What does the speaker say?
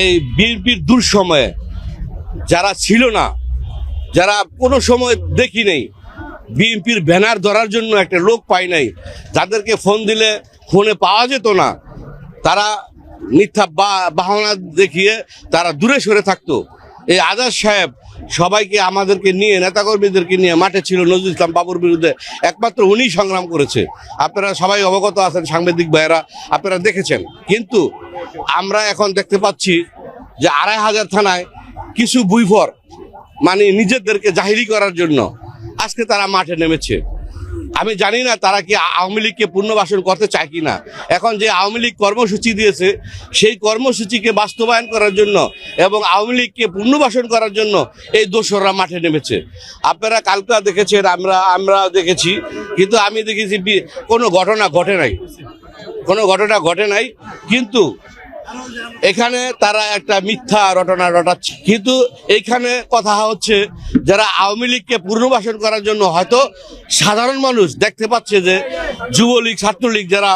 এই বিএনপির দুঃসময়ে যারা ছিল না, যারা কোনো সময় দেখি নেই, বিএনপির ব্যানার ধরার জন্য একটা লোক পাই নাই, যাদেরকে ফোন দিলে ফোনে পাওয়া যেত না, তারা মিথ্যা বাহনা দেখিয়ে তারা দূরে সরে থাকতো। এই আজাদ সাহেব সবাইকে আমাদেরকে নিয়ে, নেতাকর্মীদেরকে নিয়ে মাঠে ছিল নজরুল ইসলাম বাবুর বিরুদ্ধে, একমাত্র উনি সংগ্রাম করেছে। আপনারা সবাই অবগত আছেন সাংবাদিক ভাইয়েরা, আপনারা দেখেছেন। কিন্তু আমরা এখন দেখতে পাচ্ছি যে আড়াই হাজার থানায় কিছু বুইফর মানে নিজেদেরকে জাহিরি করার জন্য আজকে তারা মাঠে নেমেছে। আমি জানি না তারা কি আওয়ামী লীগকে পুনর্বাসন করতে চায় কি না। এখন যে আওয়ামী লীগ কর্মসূচি দিয়েছে, সেই কর্মসূচিকে বাস্তবায়ন করার জন্য এবং আওয়ামী লীগকে পুনর্বাসন করার জন্য এই দোসররা মাঠে নেমেছে। আপনারা কালকা দেখেছেন, আমরা আমরা দেখেছি, কিন্তু আমি দেখেছি কোনো ঘটনা ঘটে নাই। কোনো ঘটনা ঘটে নাই, কিন্তু এখানে তারা একটা মিথ্যা রটনা রটাচ্ছে। কিন্তু এখানে কথা হচ্ছে, যারা আওয়ামী লীগকে পুনর্বাসন করার জন্য হয়তো সাধারণ মানুষ দেখতে পাচ্ছে যে যুবলীগ, ছাত্রলীগ যারা